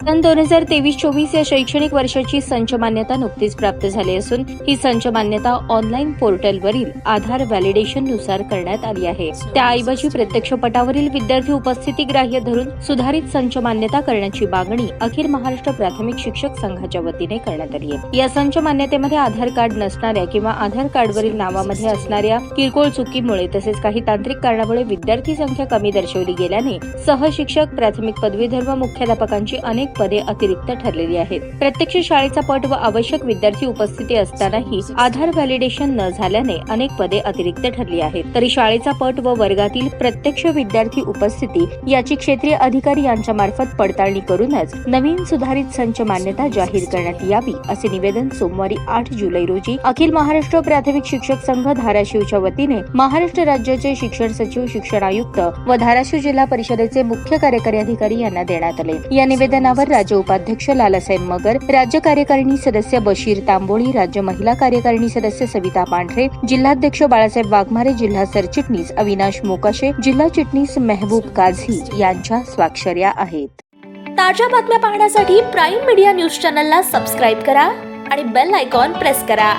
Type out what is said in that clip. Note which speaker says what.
Speaker 1: सन दोन हजार तेवीस चोवीस या शैक्षणिक वर्षाची संच मान्यता नुकतीच प्राप्त झाली असून ही संच मान्यता ऑनलाईन पोर्टलवरील आधार व्हॅलिडेशननुसार करण्यात आली आहे. त्याऐवजी प्रत्यक्ष पटावरील विद्यार्थी उपस्थिती ग्राह्य धरून सुधारित संच मान्यता करण्याची मागणी अखिल महाराष्ट्र प्राथमिक शिक्षक संघाच्या वतीने करण्यात आली आहे. या संच मान्यतेमध्ये आधार कार्ड नसणाऱ्या किंवा आधार कार्डवरील नावामध्ये असणाऱ्या किरकोळ चुकीमुळे तसेच काही तांत्रिक कारणामुळे विद्यार्थी संख्या कमी दर्शवली गेल्याने सहशिक्षक प्राथमिक पदवीधर व मुख्याध्यापकांची अनेक अनेक पदे अतिरिक्त ठरलेली आहेत. प्रत्यक्ष शाळेचा पट व आवश्यक विद्यार्थी उपस्थिती असतानाही आधार व्हॅलिडेशन न झाल्याने अनेक पदे अतिरिक्त ठरली आहेत. तरी शाळेचा पट व वर्गातील प्रत्यक्ष विद्यार्थी उपस्थिती याची क्षेत्रीय अधिकारी यांच्या मार्फत पडताळणी करूनच नवीन सुधारित संच मान्यता जाहीर करण्यात यावी असे निवेदन सोमवारी आठ जुलै रोजी अखिल महाराष्ट्र प्राथमिक शिक्षक संघ धाराशिवच्या वतीने महाराष्ट्र राज्याचे शिक्षण सचिव शिक्षण आयुक्त व धाराशिव जिल्हा परिषदेचे मुख्य कार्यकारी अधिकारी यांना देण्यात आले. या निवेदनावर राज्य उपाध्यक्ष लालासाहेब मगर राज्य कार्यकारिणी सदस्य बशीर तांबोळी राज्य महिला कार्यकारिणी सदस्य सविता पांढरे जिल्हाध्यक्ष बाळासाहेब वाघमारे जिल्हा सरचिटणीस अविनाश मोकाशे जिल्हा चिटणीस मेहबूब काझी यांच्या स्वाक्षऱ्या आहेत.
Speaker 2: ताज्या बातम्या पाहण्यासाठी प्राईम मीडिया न्यूज चॅनलला सबस्क्राईब करा आणि बेल आयकॉन प्रेस करा.